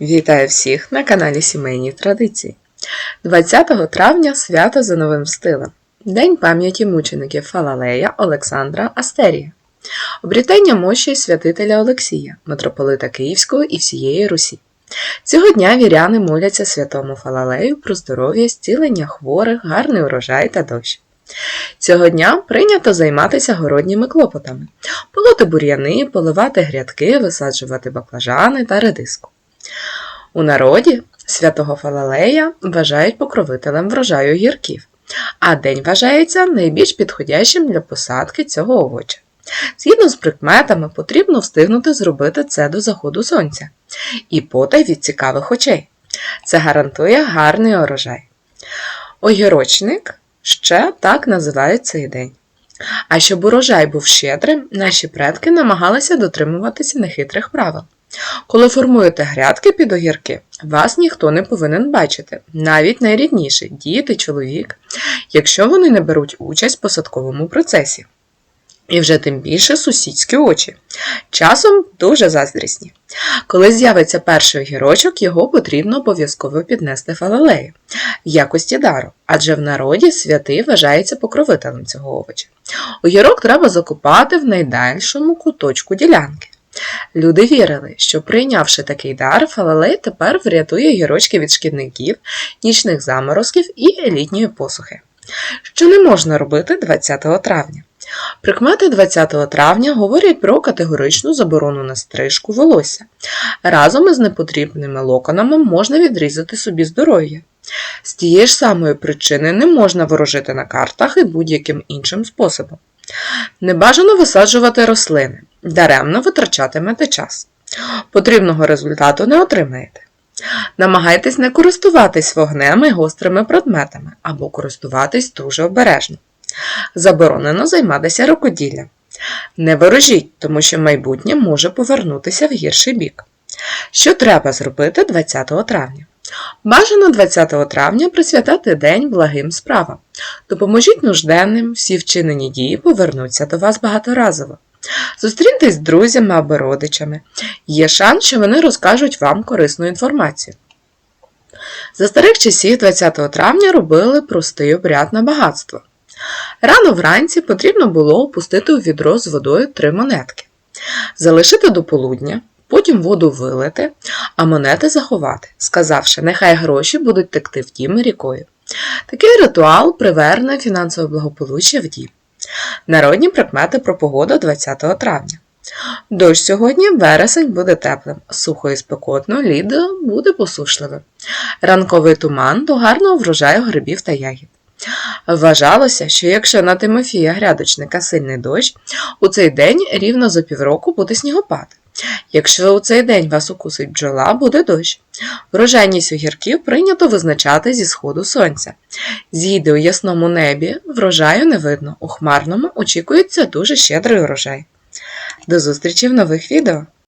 Вітаю всіх на каналі Сімейні Традиції. 20 травня свято за новим стилем. День пам'яті мучеників Фалалея Олександра Астерія. Обрітання мощі святителя Олексія, митрополита Київського і всієї Русі. Цього дня віряни моляться святому Фалалею про здоров'я, зцілення хворих, гарний урожай та дощ. Цього дня прийнято займатися городніми клопотами, полоти бур'яни, поливати грядки, висаджувати баклажани та редиску. У народі святого Фалалея вважають покровителем врожаю гірків, а день вважається найбільш підходящим для посадки цього овоча. Згідно з прикметами, потрібно встигнути зробити це до заходу сонця і потай від цікавих очей. Це гарантує гарний урожай. Огірочник ще так називають цей день. А щоб урожай був щедрим, наші предки намагалися дотримуватися нехитрих правил. Коли формуєте грядки під огірки, вас ніхто не повинен бачити, навіть найрідніші діти, чоловік, якщо вони не беруть участь в посадковому процесі. І вже тим більше сусідські очі. Часом дуже заздрісні. Коли з'явиться перший огірочок, його потрібно обов'язково піднести фалалею якості дару, адже в народі святий вважається покровителем цього овоча. Огірок треба закопати в найдальшому куточку ділянки. Люди вірили, що прийнявши такий дар, фалалей тепер врятує гірочки від шкідників, нічних заморозків і літньої посухи. Що не можна робити 20 травня? Прикмети 20 травня говорять про категоричну заборону на стрижку волосся. Разом із непотрібними локонами можна відрізати собі здоров'я. З тієї ж самої причини не можна ворожити на картах і будь-яким іншим способом. Не бажано висаджувати рослини, даремно витрачатимете час. Потрібного результату не отримаєте. Намагайтесь не користуватись вогнем і гострими предметами або користуватись дуже обережно. Заборонено займатися рукоділлям. Не ворожіть, тому що майбутнє може повернутися в гірший бік. Що треба зробити 20 травня? Бажано 20 травня присвятати день благим справам. Допоможіть нужденним, всі вчинені дії повернуться до вас багаторазово. Зустріньтесь з друзями або родичами. Є шанс, що вони розкажуть вам корисну інформацію. За старих часів 20 травня робили простий обряд на багатство. Рано вранці потрібно було опустити у відро з водою три монетки, залишити до полудня, потім воду вилити, а монети заховати, сказавши, нехай гроші будуть текти в дім рікою. Такий ритуал приверне фінансове благополуччя в дім. Народні прикмети про погоду 20 травня. Дощ сьогодні вересень буде теплим, сухо і спекотно, лід буде посушливим. Ранковий туман до гарного врожаю грибів та ягід. Вважалося, що якщо на Тимофія грядочника сильний дощ, у цей день рівно за півроку буде снігопад. Якщо у цей день вас укусить бджола, буде дощ. Врожайність огірків прийнято визначати зі сходу сонця. Зійде у ясному небі, врожаю не видно, у хмарному очікується дуже щедрий урожай. До зустрічі в нових відео!